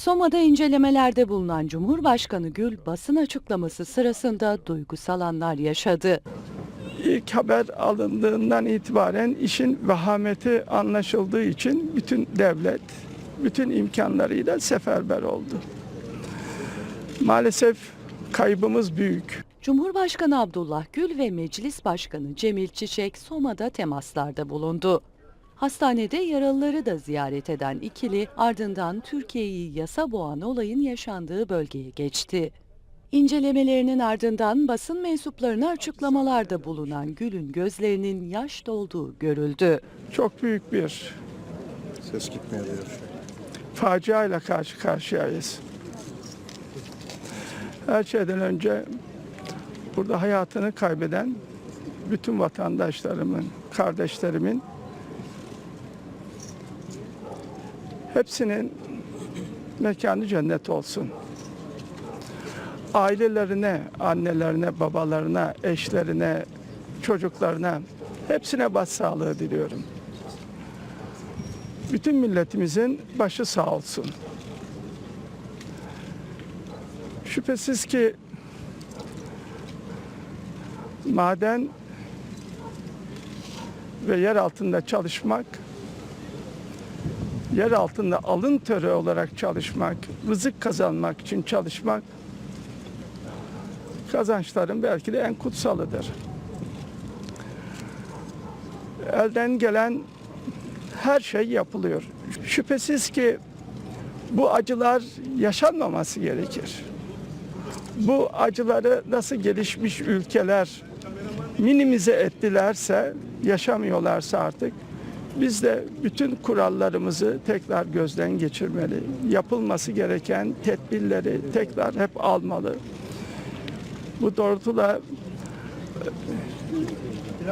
Soma'da incelemelerde bulunan Cumhurbaşkanı Gül basın açıklaması sırasında duygusal anlar yaşadı. İlk haber alındığından itibaren işin vehameti anlaşıldığı için bütün devlet, bütün imkanlarıyla seferber oldu. Maalesef kaybımız büyük. Cumhurbaşkanı Abdullah Gül ve Meclis Başkanı Cemil Çiçek Soma'da temaslarda bulundu. Hastanede yaralıları da ziyaret eden ikili ardından Türkiye'yi yasa boğan olayın yaşandığı bölgeye geçti. İncelemelerinin ardından basın mensuplarına açıklamalarda bulunan Gül'ün gözlerinin yaş dolduğu görüldü. Çok büyük bir Ses gitmiyor diyor. faciayla karşı karşıyayız. Her şeyden önce burada hayatını kaybeden bütün vatandaşlarımın, kardeşlerimin hepsinin mekanı cennet olsun. Ailelerine, annelerine, babalarına, eşlerine, çocuklarına hepsine başsağlığı diliyorum. Bütün milletimizin başı sağ olsun. Şüphesiz ki maden ve yer altında çalışmak, yer altında alın teri olarak çalışmak, rızık kazanmak için çalışmak kazançların belki de en kutsalıdır. Elden gelen her şey yapılıyor. Şüphesiz ki bu acılar yaşanmaması gerekir. Bu acıları nasıl gelişmiş ülkeler minimize ettilerse, yaşamıyorlarsa artık biz de bütün kurallarımızı tekrar gözden geçirmeli. Yapılması gereken tedbirleri tekrar hep almalı. Bu doğrultuda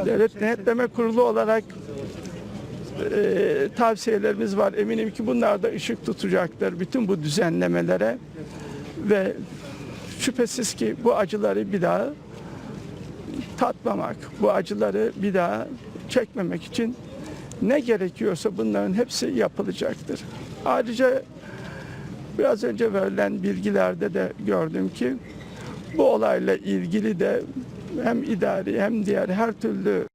e, Devlet Denetleme Kurulu olarak e, tavsiyelerimiz var. Eminim ki bunlar da ışık tutacaktır bütün bu düzenlemelere ve şüphesiz ki bu acıları bir daha tatmamak, bu acıları bir daha çekmemek için ne gerekiyorsa bunların hepsi yapılacaktır. Ayrıca biraz önce verilen bilgilerde de gördüm ki bu olayla ilgili de hem idari hem diğer her türlü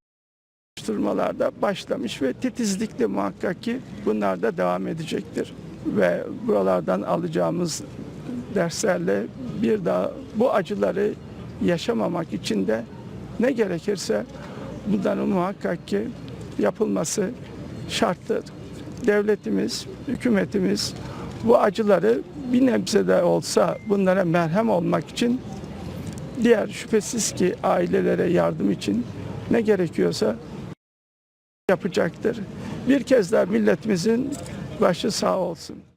araştırmalarda başlamış ve titizlikle muhakkak ki bunlar da devam edecektir. Ve buralardan alacağımız derslerle bir daha bu acıları yaşamamak için de ne gerekirse bunların muhakkak ki yapılması şarttır. Devletimiz, hükümetimiz bu acıları bir nebze de olsa bunlara merhem olmak için diğer şüphesiz ki ailelere yardım için ne gerekiyorsa yapacaktır. Bir kez daha milletimizin başı sağ olsun.